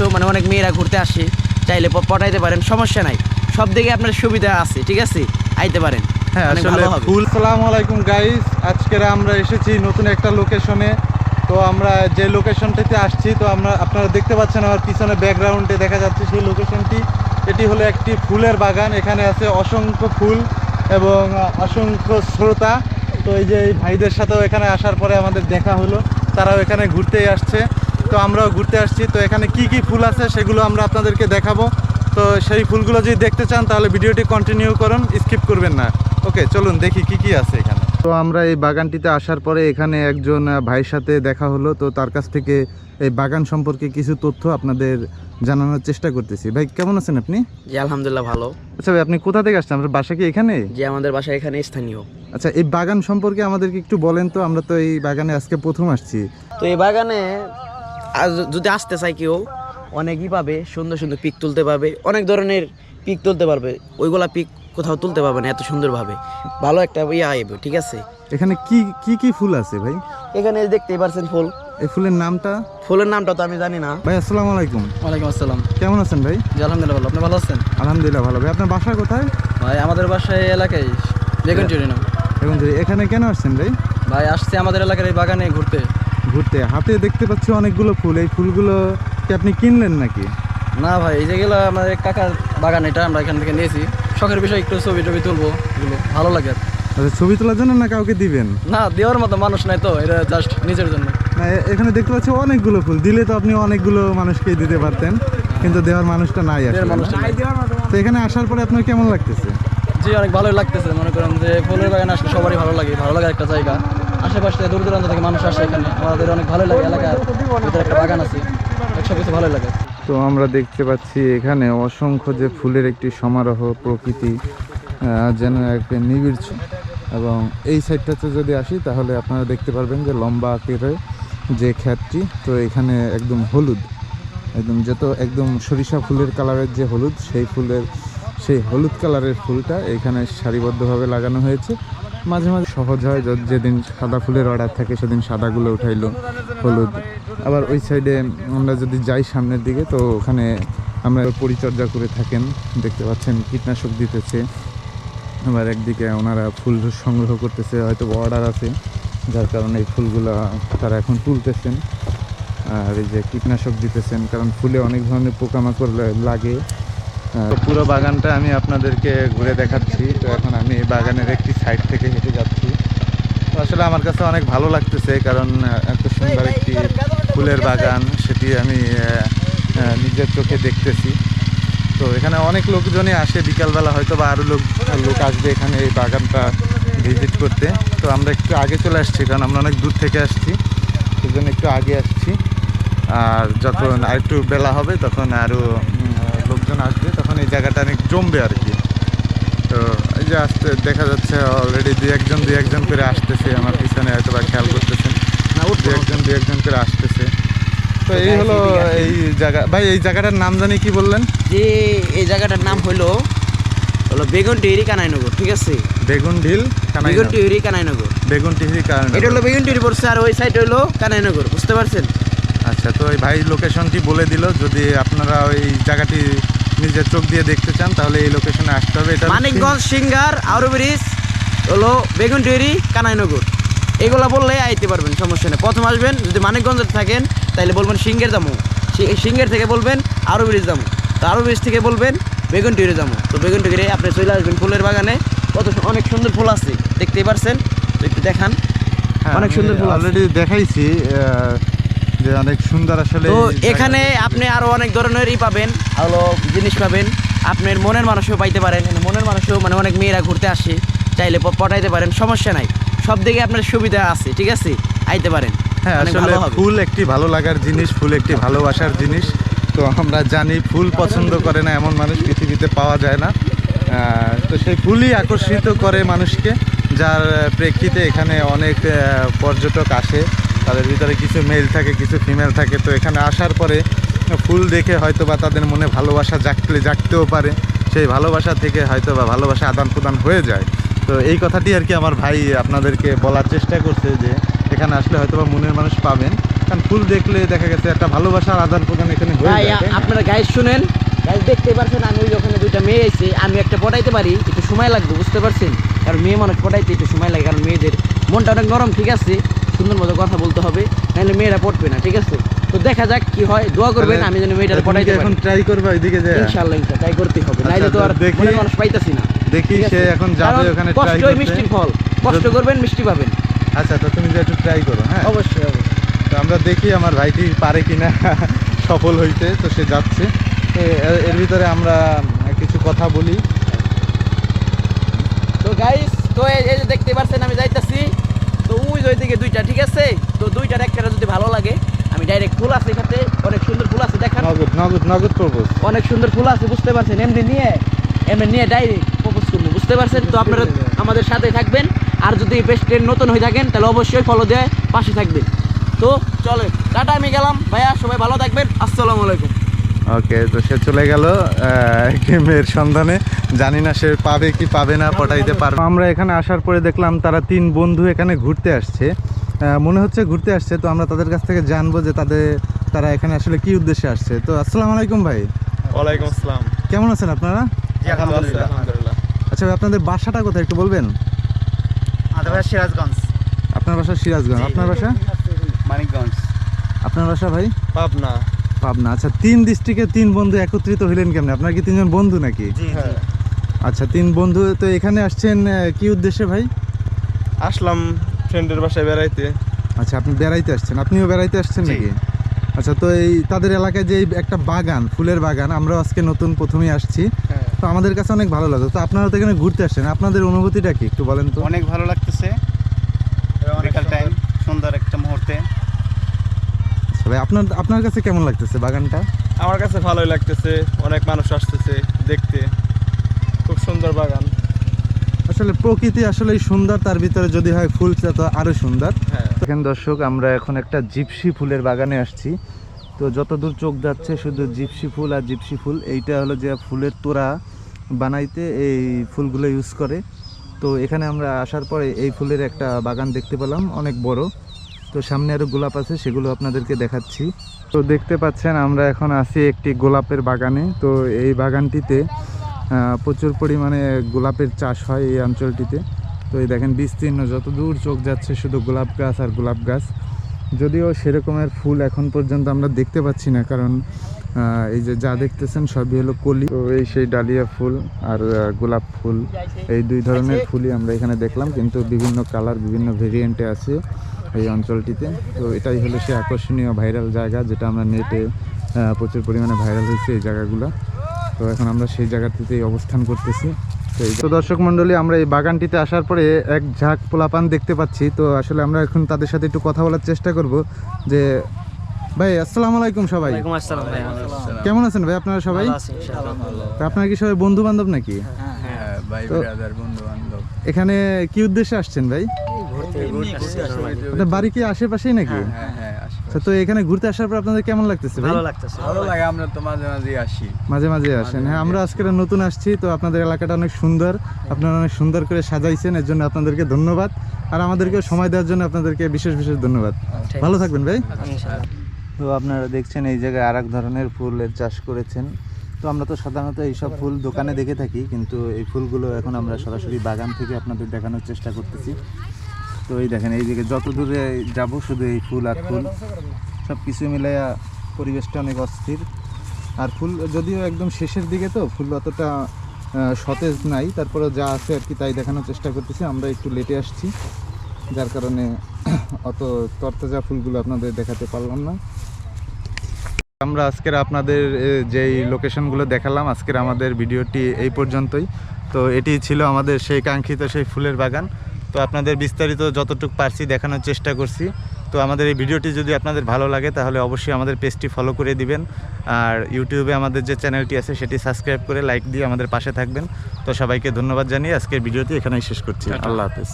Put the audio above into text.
মানুষও মানে অনেক মেয়েরা ঘুরতে আসে চাইলে পটাইতে পারেন সমস্যা নাই। সব দিকে আপনার সুবিধা আছে ঠিক আছে? আইতে পারেন হ্যাঁ আসলে ফুল সালাম আলাইকুম গাইস আজকের আমরা এসেছি নতুন একটা লোকেশনে তো আমরা যে লোকেশনটিতে আসছি তো আমরা আপনারা দেখতে পাচ্ছেন আমার পিছনে ব্যাকগ্রাউন্ডে দেখা যাচ্ছে সেই লোকেশনটি এটি হলো একটি ফুলের বাগান এখানে আছে অসংখ্য ফুল এবং অসংখ্য শ্রোতা। তো এই যে এই ভাইদের সাথেও এখানে আসার পরে আমাদের দেখা হলো তারাও এখানে ঘুরতেই আসছে। তো আমরাও ঘুরতে আসছি। তো এখানে কি কি ফুল আছে সেগুলো আমরা আপনাদেরকে দেখাবো। তো সেই ফুলগুলো যদি দেখতে চান তাহলে ভিডিওটি কন্টিনিউ করুন স্কিপ করবেন না। ওকে চলুন দেখি কি কি আছে এখানে। তো আমরা এই বাগানটিতে আসার পরে এখানে একজন ভাইয়ের সাথে দেখা হলো। তো তার কাছ থেকে এই বাগান সম্পর্কে কিছু তথ্য আপনাদের জানানোর চেষ্টা করতেছি। ভাই কেমন আছেন আপনি? জি আলহামদুলিল্লাহ ভালো। আচ্ছা ভাই আপনি কোথা থেকে আসছেন? আপনার বাসা কি এখানে? যে আমাদের বাসা এখানে স্থানীয়। আচ্ছা এই বাগান সম্পর্কে আমাদেরকে একটু বলেন তো। আমরা তো এই বাগানে আজকে প্রথম আসছি। তো এই বাগানে যদি আসতে চাই কেউ অনেকই পাবে সুন্দর সুন্দর পিক তুলতে পারবে অনেক ধরনের পিক তুলতে পারবে। ওইগুলা পিক কোথাও তুলতে পারবে না এত সুন্দরভাবে। ভালো একটা ইয়ে আইবে ঠিক আছে? এখানে কি কি কি ফুল আছে ভাই? এখানে দেখতেই পারছেন ফুল। এই ফুলের নামটা? ফুলের নামটা তো আমি জানি না। ভাই আসসালামু আলাইকুম। ওয়ালাইকুম আসসালাম। কেমন আছেন ভাই? জি আলহামদুলিল্লাহ ভালো। আপনি ভালো আছেন? আলহামদুলিল্লাহ ভালো। ভাই আপনার বাসা কোথায়? ভাই আমাদের বাসায় এই এলাকায় বেগুন চুরি না এবং এখানে কেন আসছেন ভাই? ভাই আসছে আমাদের এলাকার এই বাগানে ঘুরতে। ঘুরতে। হাতে দেখতে পাচ্ছি অনেকগুলো ফুল। এই ফুলগুলো কি আপনি কিনলেন নাকি? না ভাই এই যেগুলো আমাদের কাকার বাগান এটা আমরা এখান থেকে নিয়েছি। শখের বিষয় একটু ছবি টবি তুলবো এগুলো ভালো লাগে। আচ্ছা ছবি তোলার জন্য না কাউকে দিবেন? না দেওয়ার মতো মানুষ নাই তো এটা জাস্ট নিজের জন্য। না এখানে দেখতে পাচ্ছি অনেকগুলো ফুল। দিলে তো আপনি অনেকগুলো মানুষকে দিতে পারতেন কিন্তু দেওয়ার মানুষটা নাই আর তো এখানে আসার পরে আপনার কেমন লাগতেছে? জি অনেক ভালোই লাগতেছে মনে করেন যে ফুলের বাগানে আসলে সবারই ভালো লাগে ভালো লাগে একটা জায়গা। আশেপাশে দূর দূরান্ত থেকে মানুষ আসে এখানে। আমাদের অনেক ভালো লাগে, এলাকার ভিতরে একটা বাগান আছে। সব কিছু ভালোই লাগে। তো আমরা দেখতে পাচ্ছি এখানে অসংখ্য যে ফুলের একটি সমারোহ প্রকৃতি যেন এক নিবিড় এবং এই সাইডটাতে যদি আসি, তাহলে আপনারা দেখতে পারবেন যে লম্বা আকারে যে খ্যাতটি তো এখানে একদম হলুদ। একদম যত একদম সরিষা ফুলের কালারের যে হলুদ, সেই ফুলের, সেই হলুদ কালারের ফুলটা এখানে সারিবদ্ধভাবে লাগানো হয়েছে। মাঝে মাঝে সহজ হয় যেদিন সাদা ফুলের অর্ডার থাকে, সেদিন সাদাগুলো উঠাইলো, হলুদ। আবার ওই সাইডে আমরা যদি যাই সামনের দিকে, তো ওখানে আমরা পরিচর্যা করে থাকেন। দেখতে পাচ্ছেন কীটনাশক দিতেছে। আবার একদিকে ওনারা ফুল সংগ্রহ করতেছে, হয়তো অর্ডার আছে, যার কারণে এই ফুলগুলো তারা এখন তুলতেছেন। আর এই যে কীটনাশক দিতেছেন, কারণ ফুলে অনেক ধরনের পোকামাকড় লাগে। তো পুরো বাগানটা আমি আপনাদেরকে ঘুরে দেখাচ্ছি। তো এখন আমি বাগানের একটি সাইড থেকে হেঁটে যাচ্ছি। তো আসলে আমার কাছে অনেক ভালো লাগতেছে কারণ এত সুন্দর একটি ফুলের বাগান সেটি আমি নিজের চোখে দেখতেছি। তো এখানে অনেক লোকজনই আসে বিকালবেলা হয়তো বা আরও লোক লোক আসবে এখানে এই বাগানটা ভিজিট করতে। তো আমরা একটু আগে চলে আসছি কারণ আমরা অনেক দূর থেকে আসছি। সেজন্য একটু আগে আসছি। আর যখন আর একটু বেলা হবে তখন আরও লোকজন আসবে তখন এই জায়গাটা অনেক জমবে আর কি। তো এই যে আসতে দেখা যাচ্ছে অলরেডি দু একজন দুই একজন করে আসতেছে আমার পিছনে হয়তো বা খেয়াল করতেছেন। না দু একজন দুই একজন করে আসতেছে। তো এই হলো এই জায়গা ভাই এই জায়গাটার নাম জানি কি বললেন? যে এই জায়গাটার নাম হলো হলো বেগুন টিহরি কানাইনগর ঠিক আছে? বেগুন ঢিল কানাইনগর। বেগুন টিহরি কানাইনগর। বেগুন টিহরি কারণ এটা হলো বেগুন টিহরি পড়ছে আর ওই সাইড হলো কানাইনগর বুঝতে পারছেন? আচ্ছা তো এই ভাই লোকেশনটি বলে দিল যদি আপনারা ওই জায়গাটি নিজের চোখ দিয়ে দেখতে চান তাহলে এই লোকেশনে আসতে হবে। এটা মানিকগঞ্জ সিঙ্গার আউরো ব্রিজ হলো বেগুন টিহরি কানাইনগর। এগুলা বললে আইতে পারবেন সমস্যা নেই। প্রথম আসবেন যদি মানিকগঞ্জে থাকেন তাহলে বলবেন সিঙ্গের দামো। সিঙ্গের থেকে বলবেন আরও ব্রিজ দামো। তো আরও ব্রিজ থেকে বলবেন বেগুন টিহরি দামো। তো বেগুন টিহরি আপনি চলে আসবেন ফুলের বাগানে। কত অনেক সুন্দর ফুল আছে দেখতেই পারছেন। একটু দেখান। অনেক সুন্দর ফুল। অলরেডি দেখাইছি যে অনেক সুন্দর আসলে তো এখানে আপনি আরও অনেক ধরনেরই পাবেন হলো জিনিস পাবেন। আপনার মনের মানুষও পাইতে পারেন মানে মনের মানুষও মানে অনেক মেয়েরা ঘুরতে আসে চাইলে পটাইতে পারেন সমস্যা নাই। সব দিকে আপনার সুবিধা আছে ঠিক আছে? আইতে পারেন হ্যাঁ আসলে ফুল একটি ভালো লাগার জিনিস ফুল একটি ভালোবাসার জিনিস। তো আমরা জানি ফুল পছন্দ করে না এমন মানুষ পৃথিবীতে পাওয়া যায় না। তো সেই ফুলই আকর্ষিত করে মানুষকে যার প্রেক্ষিতে এখানে অনেক পর্যটক আসে। তাদের ভিতরে কিছু মেল থাকে কিছু ফিমেল থাকে। তো এখানে আসার পরে ফুল দেখে হয়তো বা তাদের মনে ভালোবাসা জাগলে জাগতেও পারে। সেই ভালোবাসা থেকে হয়তো বা ভালোবাসা আদান প্রদান হয়ে যায়। তো এই কথাটি আর কি আমার ভাই আপনাদেরকে বলার চেষ্টা করছে যে এখানে আসলে হয়তো বা মনের মানুষ পাবেন। কারণ ফুল দেখলে দেখা গেছে একটা ভালোবাসার আদান প্রদান এখানে হয়ে যায় আপনারা গাইজ শুনেন। গাইজ দেখতে পারছেন আমি ওই ওখানে দুইটা মেয়ে এসে আমি একটা পটাইতে পারি একটু সময় লাগবে বুঝতে পারছেন? কারণ মেয়ে মানুষ পটাইতে একটু সময় লাগে কারণ মেয়েদের মনটা অনেক নরম ঠিক আছে? সুন্দর মতো কথা বলতে হবে নাহলে মেয়েরা পড়বে না ঠিক আছে? তো দেখা যাক কি হয় দোয়া করবেন আমি যেন মেয়েটা তুমি কি এখন ট্রাই করবে ওইদিকে যে ইনশাআল্লাহ ইনশাআল্লাহ তাই করতে হবে আচ্ছা, নাইলে তো আর দেখি- মনের মানুষ পাইতাছি না দেখি সে এখন যাবে ওখানে ট্রাই করতে। মিষ্টির ফল কষ্ট করবেন মিষ্টি পাবেন। আচ্ছা তো তুমি যে একটু ট্রাই করো হ্যাঁ? অবশ্যই অবশ্যই। তো আমরা দেখি আমার ভাইটি পারে কিনা সফল হইতে তো সে যাচ্ছে। এর- ভিতরে আমরা কিছু কথা বলি। তো গাইস তো এই যে দেখতে পাচ্ছেন আমি যাইতাছি। তো ওই ওইদিকে দুইটা ঠিক আছে? তো দুইটার একটা যদি ভালো লাগে আমি ডাইরেক্ট ফুল আছে এখানে অনেক সুন্দর ফুল আছে দেখান। নগদ নগদ নগদ প্রপোজ। অনেক সুন্দর ফুল আছে বুঝতে পারছেন? এমনি নিয়ে এমনি নিয়ে ডাইরেক্ট প্রপোজ করব বুঝতে পারছেন? তো আপনারা আমাদের সাথে থাকবেন। আর যদি বেস্ট ট্রেন নতুন হয়ে থাকেন তাহলে অবশ্যই ফলো দেয় পাশে থাকবেন। তো চলে টাটা আমি গেলাম। ভাইয়া সবাই ভালো থাকবেন। আসসালামু আলাইকুম। ওকে তো সে চলে গেল মেয়ের সন্ধানে। জানি না সে পাবে কি পাবে না পটাইতে পারবে। আমরা এখানে আসার পরে দেখলাম তারা তিন বন্ধু এখানে ঘুরতে আসছে। মনে হচ্ছে ঘুরতে আসছে তো আমরা তাদের কাছ থেকে জানব যে তাদের তারা এখানে আসলে কি উদ্দেশ্যে আসছে। তো আসসালামু আলাইকুম ভাই। ওয়ালাইকুম আসসালাম। কেমন আছেন আপনারা? আচ্ছা ভাই, আপনাদের বাসাটা কোথায় একটু বলবেন? সিরাজগঞ্জ। আপনার বাসা সিরাজগঞ্জ। আপনার বাসা? মানিকগঞ্জ। আপনার বাসা ভাই? পাবনা। পাবনা আচ্ছা তিন ডিস্ট্রিক্টে তিন বন্ধু একত্রিত হইলেন কেমনে? আপনার কি তিনজন বন্ধু নাকি? জি জি। আচ্ছা তিন বন্ধু তো এখানে আসছেন কি উদ্দেশ্যে ভাই? আসলাম ফ্রেন্ডের বাসায় বেড়াইতে। আচ্ছা আপনি বেড়াইতে আসছেন। আপনিও বেড়াইতে আসছেন নাকি? আচ্ছা তো এই তাদের এলাকায় যে একটা বাগান ফুলের বাগান আমরা আজকে নতুন প্রথমেই আসছি। হ্যাঁ। তো আমাদের কাছে অনেক ভালো লাগে তো আপনারা তো এখানে ঘুরতে আসছেন। আপনাদের অনুভূতিটা কি একটু বলেন তো? অনেক ভালো লাগতেছে। বিকাল টাইম সুন্দর একটা মুহূর্তে। ভাই আপনার আপনার কাছে কেমন লাগতেছে বাগানটা? আমার কাছে ভালোই লাগতেছে অনেক মানুষ আসতেছে দেখতে। খুব সুন্দর বাগান। আসলে প্রকৃতি আসলেই সুন্দর তার ভিতরে যদি হয় ফুলটা তো আরও সুন্দর। হ্যাঁ। দেখেন দর্শক আমরা এখন একটা জিপসি ফুলের বাগানে আসছি। তো যতদূর চোখ যাচ্ছে শুধু জিপসি ফুল আর জিপসি ফুল এইটা হলো যে ফুলের তোড়া বানাইতে এই ফুলগুলো ইউজ করে। তো এখানে আমরা আসার পরে এই ফুলের একটা বাগান দেখতে পেলাম অনেক বড়। তো সামনে আরও গোলাপ আছে সেগুলো আপনাদেরকে দেখাচ্ছি। তো দেখতে পাচ্ছেন আমরা এখন আছি একটি গোলাপের বাগানে। তো এই বাগানটিতে প্রচুর পরিমাণে গোলাপের চাষ হয় এই অঞ্চলটিতে। তো এই দেখেন বিস্তীর্ণ যত দূর চোখ যাচ্ছে শুধু গোলাপ গাছ আর গোলাপ গাছ। যদিও সেরকমের ফুল এখন পর্যন্ত আমরা দেখতে পাচ্ছি না কারণ এই যে যা দেখতেছেন সবই হলো কলি। তো এই সেই ডালিয়া ফুল আর গোলাপ ফুল এই দুই ধরনের ফুলই আমরা এখানে দেখলাম। কিন্তু বিভিন্ন কালার বিভিন্ন ভেরিয়েন্টে আছে। এই অঞ্চলটিতে। তো এটাই হলো সে আকর্ষণীয় ভাইরাল জায়গা যেটা আমরা নেটে প্রচুর পরিমাণে ভাইরাল হয়েছে এই জায়গাগুলো। তো এখন আমরা সেই জায়গাটিতেই অবস্থান করতেছি। তো এই তো দর্শক মণ্ডলী আমরা এই বাগানটিতে আসার পরে এক ঝাঁক পোলাপান দেখতে পাচ্ছি। তো আসলে আমরা এখন তাদের সাথে একটু কথা বলার চেষ্টা করব যে ভাই আসসালামু আলাইকুম সবাই। ভাই কেমন আছেন ভাই আপনারা সবাই? তো আপনারা কি সবাই বন্ধু বান্ধব নাকি? হ্যাঁ বান্ধব এখানে কি উদ্দেশ্যে আসছেন ভাই? আপনার বাড়ি কি আশেপাশেই নাকি? হ্যাঁ হ্যাঁ। আচ্ছা, তো এখানে ঘুরতে আসার পর আপনাদের কেমন লাগতেছে ভাই? লাগতেছে ভালো লাগে আমরা তো মাঝে মাঝে আসি। মাঝে মাঝে আসেন। হ্যাঁ আমরা আজকে নতুন আসছি তো আপনাদের এলাকাটা অনেক সুন্দর। আপনারা অনেক সুন্দর করে সাজাইছেন এর জন্য আপনাদেরকে ধন্যবাদ। আর আমাদেরকে সময় দেওয়ার জন্য আপনাদেরকে বিশেষ বিশেষ ধন্যবাদ। ভালো থাকবেন ভাই। তো আপনারা দেখছেন এই জায়গায় আর এক ধরনের ফুলের চাষ করেছেন। তো আমরা তো সাধারণত এইসব ফুল দোকানে দেখে থাকি কিন্তু এই ফুলগুলো এখন আমরা সরাসরি বাগান থেকে আপনাদের দেখানোর চেষ্টা করতেছি। তো এই দেখেন, এই দিকে যত দূরে যাব শুধু এই ফুল আর ফুল। সব কিছু মিলে পরিবেশটা অনেক অস্থির। আর ফুল যদিও একদম শেষের দিকে তো, ফুল অতটা সতেজ নাই। তারপরে যা আছে আর কি তাই দেখানোর চেষ্টা করতেছি। আমরা একটু লেটে আসছি, যার কারণে অত তরতাজা ফুলগুলো আপনাদের দেখাতে পারলাম না। আমরা আজকের আপনাদের যেই লোকেশনগুলো দেখালাম, আজকের আমাদের ভিডিওটি এই পর্যন্তই। তো এটি ছিল আমাদের সেই কাঙ্ক্ষিত সেই ফুলের বাগান। তো আপনাদের বিস্তারিত যতটুকু পারছি দেখানোর চেষ্টা করছি। তো আমাদের এই ভিডিওটি যদি আপনাদের ভালো লাগে তাহলে অবশ্যই আমাদের পেজটি ফলো করে দিবেন। আর ইউটিউবে আমাদের যে চ্যানেলটি আছে সেটি সাবস্ক্রাইব করে লাইক দিয়ে আমাদের পাশে থাকবেন। তো সবাইকে ধন্যবাদ জানিয়ে আজকের ভিডিওটি এখানেই শেষ করছি। আল্লাহ হাফেজ।